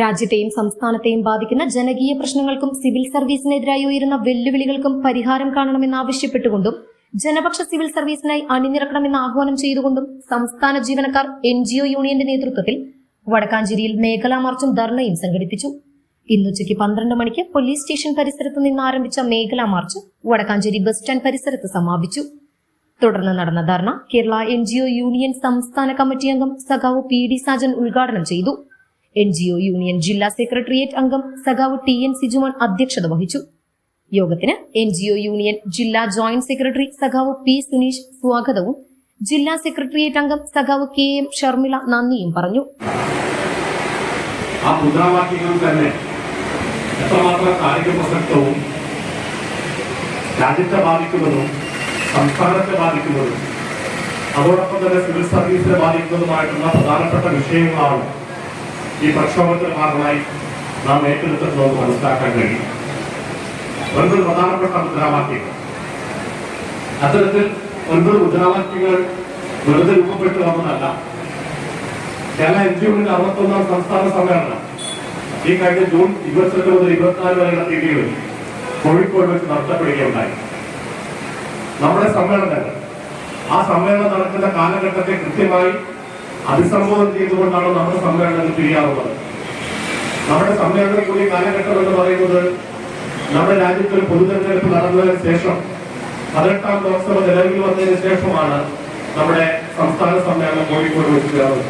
രാജ്യത്തെയും സംസ്ഥാനത്തെയും ബാധിക്കുന്ന ജനകീയ പ്രശ്നങ്ങൾക്കും സിവിൽ സർവീസിനെതിരായി ഉയരുന്ന വെല്ലുവിളികൾക്കും പരിഹാരം കാണണമെന്നാവശ്യപ്പെട്ടുകൊണ്ടും ജനപക്ഷ സിവിൽ സർവീസിനായി അണിനിരക്കണമെന്ന് ആഹ്വാനം ചെയ്തുകൊണ്ടും സംസ്ഥാന ജീവനക്കാർ എൻ ജി ഒ യൂണിയന്റെ നേതൃത്വത്തിൽ വടക്കാഞ്ചേരിയിൽ മേഖലാ മാർച്ചും ധർണയും സംഘടിപ്പിച്ചു. ഇന്നുച്ചയ്ക്ക് പന്ത്രണ്ട് മണിക്ക് പോലീസ് സ്റ്റേഷൻ പരിസരത്ത് നിന്ന് ആരംഭിച്ച മേഖലാ മാർച്ച് വടക്കാഞ്ചേരി ബസ് സ്റ്റാൻഡ് പരിസരത്ത് സമാപിച്ചു. തുടർന്ന് നടന്ന ധർണ കേരള എൻ യൂണിയൻ സംസ്ഥാന കമ്മിറ്റി അംഗം സഖാവ് പി ഡി സാജൻ ഉദ്ഘാടനം ചെയ്തു. എൻ ജി ഒ യൂണിയൻ ജില്ലാ സെക്രട്ടേറിയറ്റ് അംഗം സഖാവ് ടി എൻ സിജുമോൻ അധ്യക്ഷത വഹിച്ചു. യോഗത്തിന് എൻ ജി ഒ യൂണിയൻ ജില്ലാ ജോയിന്റ് സെക്രട്ടറി സഖാവ് പി സുനീഷ് സ്വാഗതവും ജില്ലാ സെക്രട്ടേറിയറ്റ് അംഗം സഖാവ് കെ എം ഷർമിള നന്ദിയും പറഞ്ഞു. ആ മുദ്രാവാക്യങ്ങൾ തന്നെ എത്രമാത്രം കാലിക പ്രസക്തവും രാജ്യത്തെ ബാധിക്കുന്നതും സംസ്ഥാനത്തെ ബാധിക്കുന്നതും അതോടൊപ്പം തന്നെ സിവിൽ സർവീസിനെ ബാധിക്കുന്നതുമായിട്ടുള്ള പ്രധാനപ്പെട്ട വിഷയങ്ങളാണ് ഈ പ്രക്ഷോഭത്തിന് ഭാഗമായി നാം ഏറ്റെടുത്തിട്ടുള്ളത് മനസ്സിലാക്കാൻ കഴിയും. ഒൻപത് പ്രധാനപ്പെട്ട മുദ്രാവാക്യങ്ങൾ അത്തരത്തിൽ ഒൻപത് മുദ്രാവാക്യങ്ങൾ വെറുതെ രൂപപ്പെട്ടു വന്നതല്ല. കേരള എൻ ജി ഒന്നിന്റെ അറുപത്തൊന്നാം സംസ്ഥാന സമ്മേളനം ഈ കഴിഞ്ഞ ജൂൺ ഇരുപത്തിരണ്ട് മുതൽ ഇരുപത്തിനാല് വരെയുള്ള തീയതികളിൽ കോഴിക്കോട് വെച്ച് നടത്തപ്പെടുകയുണ്ടായി. നമ്മുടെ സമ്മേളനങ്ങൾ ആ സമ്മേളനം നടക്കുന്ന കാലഘട്ടത്തെ കൃത്യമായി അഭിസംബോധന ചെയ്തുകൊണ്ടാണ് നമ്മുടെ സമ്മേളനം തിരിയാറുള്ളത് നമ്മുടെ സമ്മേളനം കൂടി കാലഘട്ടം എന്ന് പറയുന്നത് നമ്മുടെ രാജ്യത്ത് ഒരു പൊതുതെരഞ്ഞെടുപ്പ് നടന്നതിന് ശേഷം പതിനെട്ടാം ലോക്സഭ നിലവിൽ വന്നതിന് ശേഷമാണ് നമ്മുടെ സംസ്ഥാന സമ്മേളനം കോഴിക്കോട് വെച്ച് ചേർന്നത്.